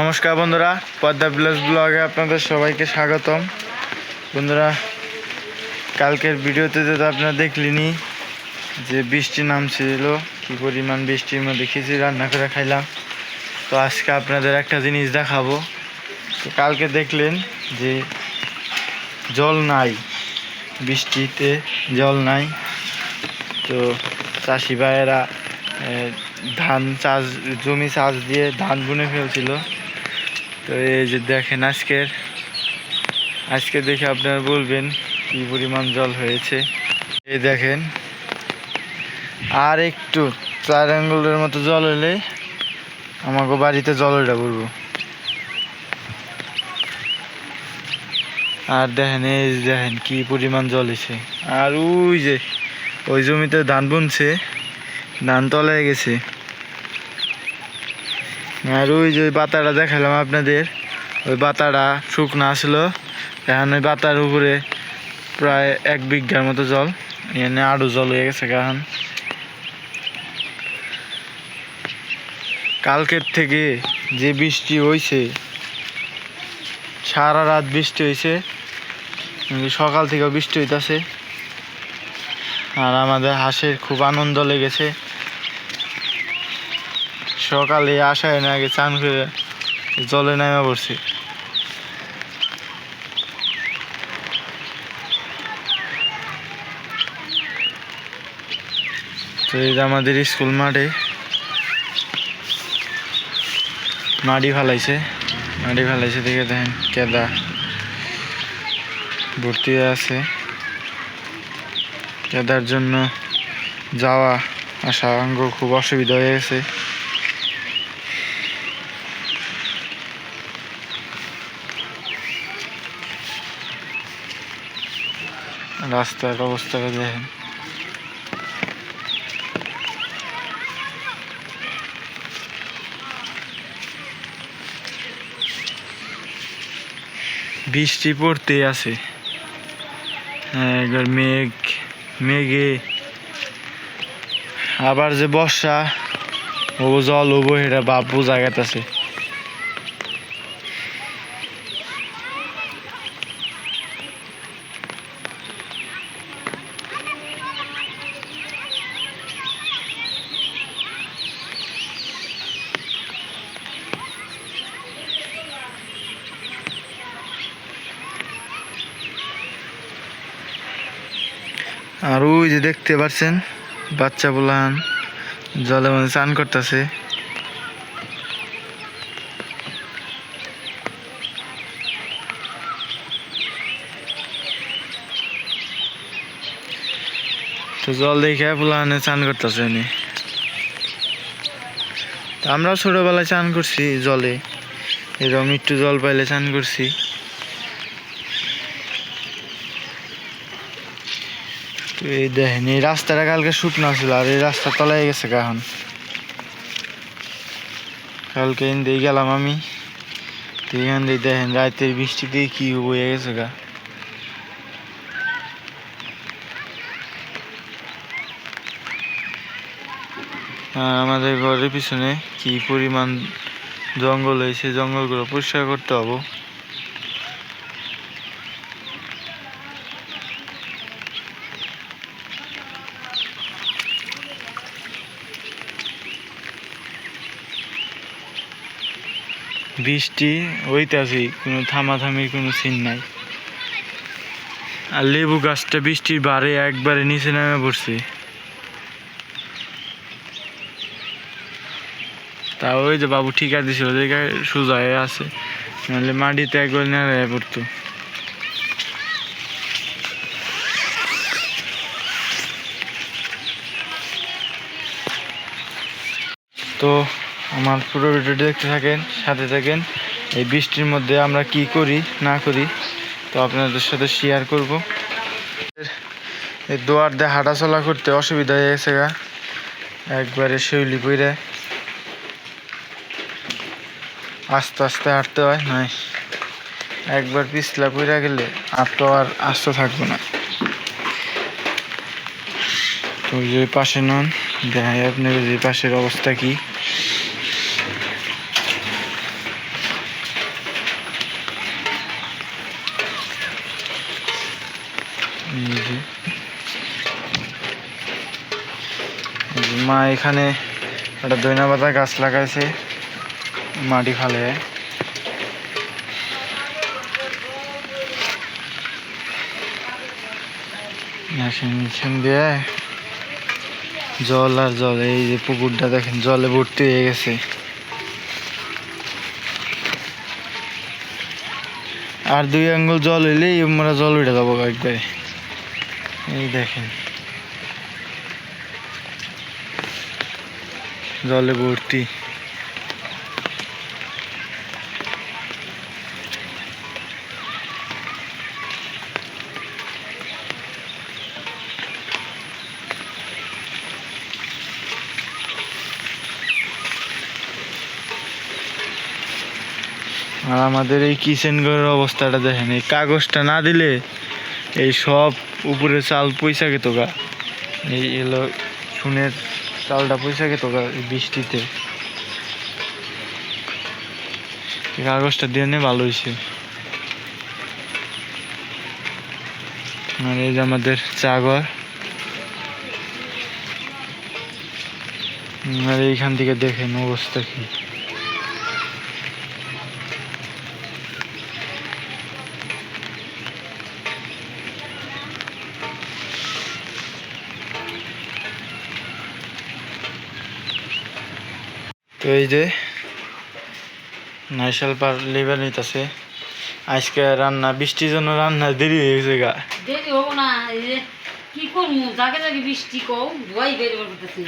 নমস্কার বন্ধুরা, পদ্মা প্লাস ব্লগে আপনাদের সবাইকে স্বাগতম। বন্ধুরা, কালকের ভিডিওতে তো আপনারা দেখলেনি যে বৃষ্টি নামছিল, কি পরিমাণ বৃষ্টির মধ্যে খিচুড়ি রান্না করে খাইলাম। তো আজকে আপনাদের একটা জিনিস দেখাবো। তো কালকে দেখলেন যে জল নাই, বৃষ্টিতে জল নাই। তো চাষি ভাইয়েরা ধান চাষ, জমি চাষ দিয়ে ধান বুনে ফেলছিল। তো এই যে দেখেন আজকের, আজকে দেখে আপনারা বলবেন কি পরিমাণ জল হয়েছে। এই দেখেন, আর একটু চার আঙ্গুলের মতো জল হলে আমাকে বাড়িতে জল ওটা পড়ব আর দেখেন, এই দেখেন কি পরিমাণ জল এসে। আর ওই যে, ওই জমিতে ধান বুনছে, ধান তলায় গেছে। আর ওই যে ওই বাতাটা দেখালাম আপনাদের, ওই বাতাটা শুকনো আসলো। এখন ওই বাতার উপরে প্রায় এক বিঘার মতো জল, এখানে আরও জল হয়ে গেছে এখন কালকের থেকে যে বৃষ্টি হয়েছে সারা রাত বৃষ্টি হয়েছে সকাল থেকেও বৃষ্টি হইতাছে। আর আমাদের হাঁসের খুব আনন্দ লেগেছে। সকালে আসায় না আগে চান করে জলে নেমে পড়ছি। তো এই আমাদের স্কুল মাঠে মাটি ফালাইছে মাটি ফালাইছে দেখে দেখেন কেদা ভর্তি আছে। কেদার জন্য যাওয়া, আসা অঙ্গ খুব অসুবিধা হয়ে গেছে। রাস্তার অবস্থাটা দেখেন। বৃষ্টি পড়তে আছে। হ্যাঁ, এবার মেঘ মেঘে আবার যে বর্ষা ও জল হব এটা বাপ বোঝা গেতেছে আর ওই যে দেখতে পাচ্ছেন বাচ্চা বলান জলে মধ্যে চান করতেছে। তো জল দেখে পোলাহানে চান করতেছে নি তা আমরাও ছোটবেলায় চান করছি জলে, এরকম একটু জল পাইলে চান করছি। এই দেখেন, এই রাস্তাটা কালকে শুকনো ছিল আর এই রাস্তা তলায় গেছে এখন। কালকে দিয়ে গেলাম আমি। তো এখান দিয়ে দেখেন, রাতের বৃষ্টিতে কি বয়ে গেছে গা। আমাদের ঘরের পিছনে কি পরিমাণ জঙ্গল হয়েছে জঙ্গলগুলো পরিষ্কার করতে হবে। বৃষ্টি, হইতাছে, কোনো থামাথামির, কোনো সিন নাই। আর লেবু গাছটা বৃষ্টির বারে একবারে নিচে নেমে পড়ছে। তা ওই যে বাবু ঠিকা দিছে ওই জায়গায় সোজা হয়ে আছে, নাহলে মাটিতে একবার নেড়ে পড়তো। তো আমার পুরো ভিডিওটি দেখতে থাকেন, সাথে থাকেন। এই বৃষ্টির মধ্যে আমরা কি করি, না করি, তো আপনাদের সাথে শেয়ার করব। এই দোয়ার দিয়ে হাঁটাচলা করতে অসুবিধা হয়ে গেছে গা। একবারে শৈলী পইরে আস্তে আস্তে হাঁটতে হয়, নাই। একবার পিছলা পইরা গেলে আর তো আর আস্তে থাকব না। তো যে পাশে নন দেখায় আপনার যে পাশের অবস্থা কি। মা এখানে একটা দৈনা পাতা গাছ লাগাইছে। মাটি ফালে। নিচেন দিয়ে। জল আর জল, এই যে পুকুরটা দেখেন, জলে ভর্তি হয়ে গেছে। আর দুই আঙ্গুল জল হইলেই আমরা জল উঠে যাব একবারে। এই দেখেন। জলে ভর্তি। আর আমাদের এই কিচেন ঘরের অবস্থাটা দেখেন, এই কাগজটা না দিলে এই সব উপরে চাল পয়সা খেত গা এই এলো শুনের চালটা পয়সা খেত গা বৃষ্টিতে। কাগজটা দিয়ে ভালো হয়েছে আর এই যে আমাদের চা ঘর। আর এইখান থেকে দেখেন অবস্থা কি। এই যে নাইশাল পার লেবার নিতেছে। আজকে রান্না বৃষ্টির জন্য রান্না দেরি হয়ে গেছে গা। দেরি হব না কি করব? জাগে জাগে বৃষ্টি কও ধোয়াই বের করতেছি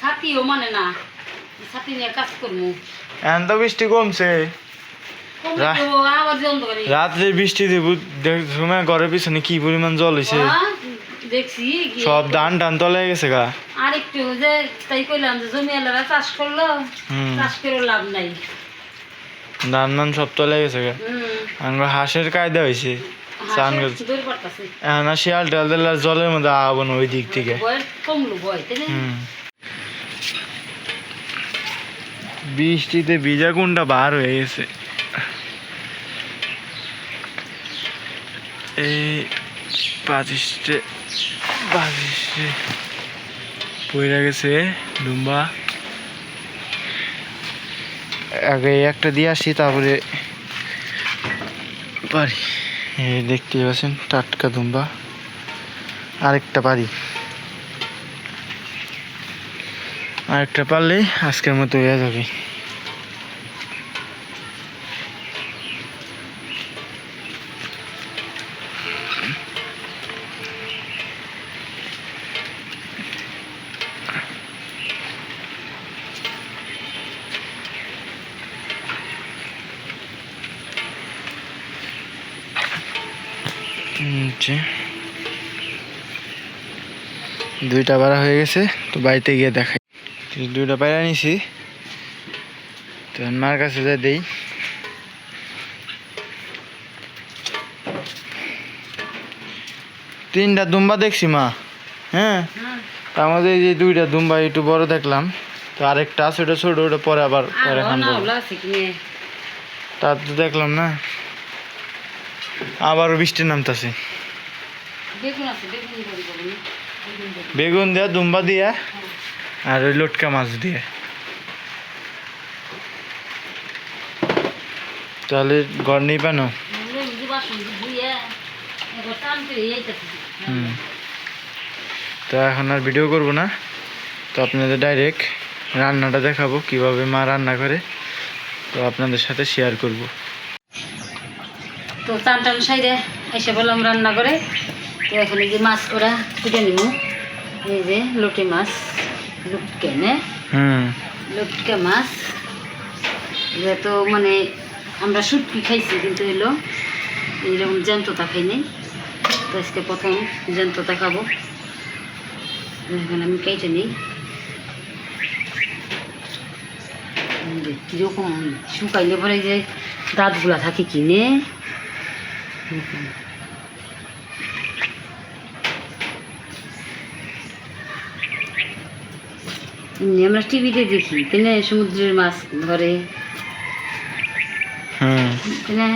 ছাতিও মানে না ছাতি নিয়ে কাজ করব। এখন তো বৃষ্টি কমছে। রাত্রে বৃষ্টি দেব সময় ঘরের পিছনে কি পরিমাণ জল হয়েছে আহ, দেখছি সব ধান টান তলে গেছে গা। আর একটু যে তাই কইলাম যে চাষ করল চাষ করে লাভ নাই। ধান মান সব তলে গেছে গা। আমরা হাঁসের কায়দা হয়েছে চান এখন আর শিয়াল টাল দিলে জলের মধ্যে আবো না ওই দিক থেকে। কমলো বৃষ্টিতে ভিজা কোনটা বার হয়ে গেছে। এই পাঁচিশটে পইরা গেছে ডুম্বা আগে একটা দিয়ে আসি, তারপরে পারি। দেখতে পাচ্ছেন, টাটকা দুম্বা। আরেকটা পারি। আরেকটা পারলেই আজকের মতো হয়ে যাবে উম, যে দুইটা বাড়া হয়ে গেছে তো বাড়িতে গিয়ে দেখাই। দুইটা পায়রা নিছি। তো মার কাছে যা দেই। তিনটা দুম্বা দেখছি মা। হ্যাঁ? হ্যাঁ। তার মধ্যে এই যে দুইটা দুম্বা একটু বড় দেখলাম তো আরেকটা আছে ওটা ছোট ওটা পরে আবার পরে তার তো দেখলাম না। আবারও বৃষ্টির নামতাছে। বেগুন আছে বলুন বেগুন দেয়া, দুম্বা দিয়া, আর ওই লটকা মাছ দিয়ে। তাহলে ঘর নেই পানো তো এখন আর ভিডিও করব না। তো আপনাদের ডাইরেক্ট রান্নাটা দেখাবো, কীভাবে মা রান্না করে। তো আপনাদের সাথে শেয়ার করব। তো টান টান সাইডে এসে বললাম রান্না করে। তো এখন এই যে মাছ করা কুটে নিব। এই যে লোটে মাছ লুটকে নে? লুটকে মাছ। যেহেতু মানে আমরা শুটকি খাইছি কিন্তু এলো এইরকম জ্যান্ততা খাইনি তো আজকে প্রথম জ্যান্ততা খাব। এখন আমি কেটে নিই। কীরকম শুকাইলে পরে যে দাঁতগুলা থাকে কিনে। আমরা টিভিতে দেখি তাই সমুদ্রের মাছ ধরে। হুম। তাই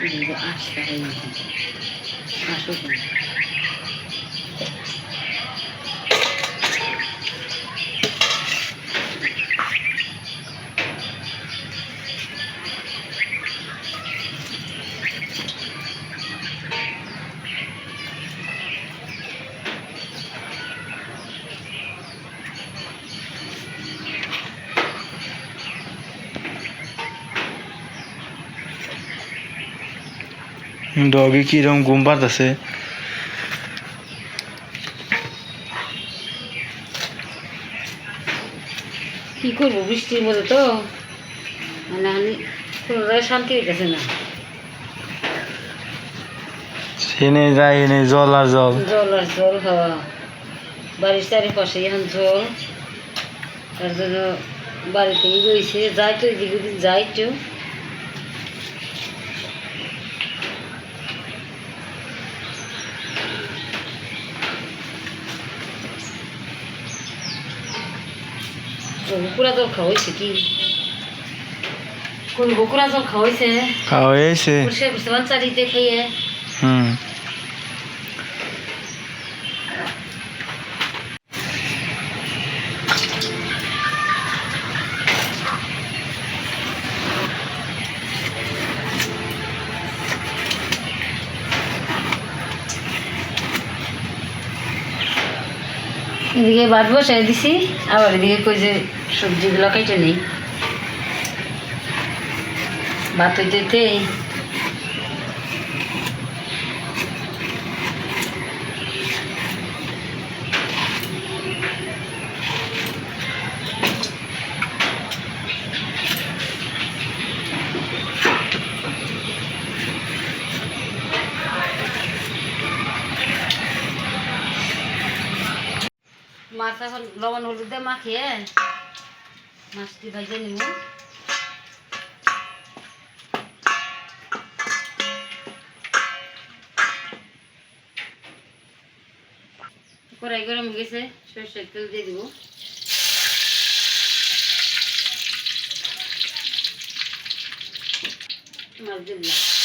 আচ্ছা আসো ডগি কিরম ঘুম পাতাছে কি করব বৃষ্টির মধ্যে তো? মানে আমি কোনো শান্তি হইতেছে না। এনে যায় এনে জল আর জল। জল আর জল খাওয়া। বাড়ির চারিপাশে এখন জল। তার জন্য বাড়িতেই রয়েছে যাই তো এদিকে যাই তো বকুড়া জল খাওয়াইছে কি কোন বকুড়া জল খাওয়াইছে খাওয়া হয়েছে করছে বাচ্চারিতে হুম এদিকে ভাত বসাই দিছি। আবার এদিকে কই যে সবজিগুলো কেটে নেই। ভাত হইতে হইতে মাছ এখন লবণ হলুদ দিয়ে মাখিয়ে মাছটি ভাজে নিব। কড়াই গরম গেছে, সরষের তেল দিয়ে দিব। মাছ দিয়ে দিলাম।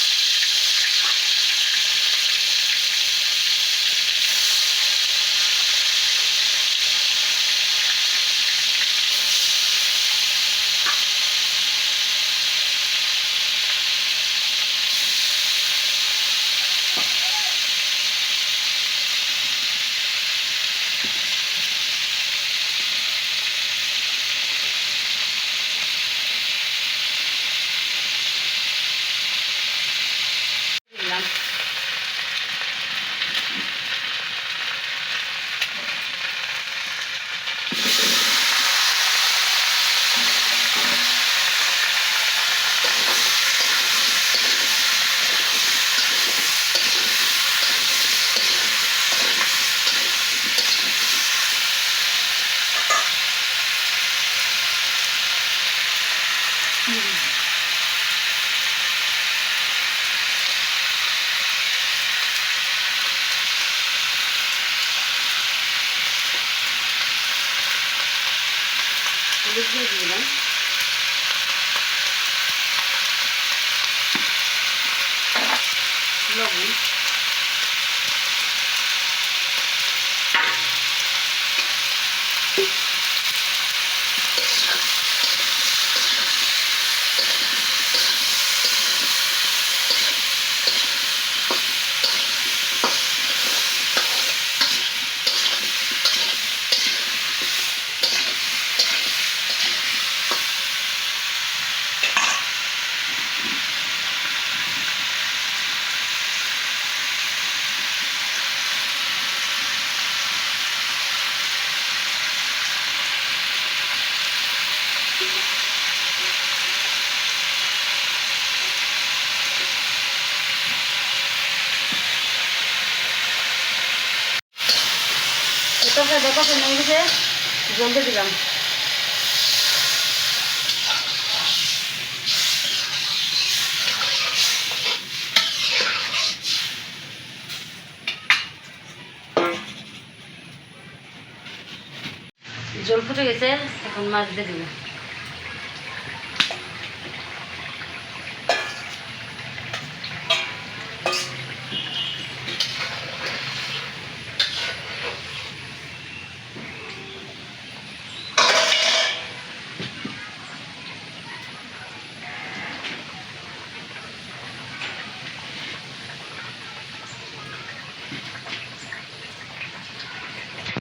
তরকারি দেখো নিয়ে গেছে জলদি দিলাম। জল ফুটে গেছে এখন মাছ দিয়ে দেবো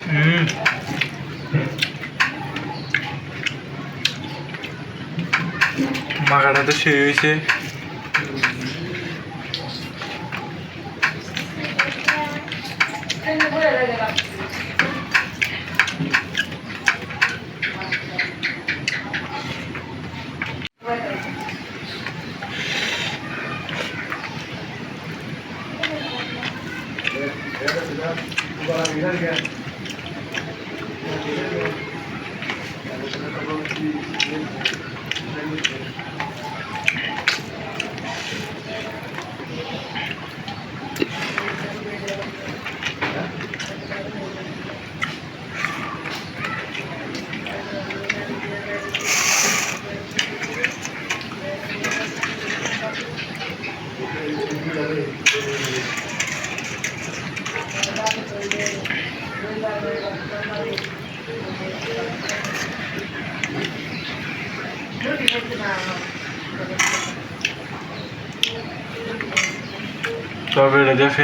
হুম মাখাটা তো সেই হয়েছে তবে এটা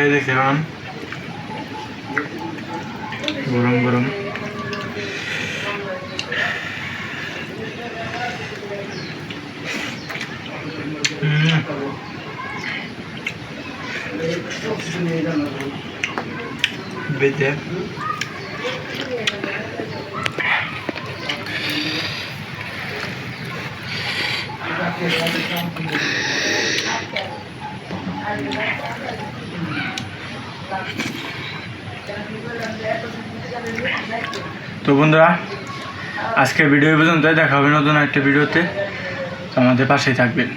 খেয়ে দেখি এখন গরম গরম হুম। বেঁধে তো বন্ধুরা আজকের ভিডিও পর্যন্ত দেখা হবে নতুন একটা ভিডিওতে। তো আমাদের পাশেই থাকবেন।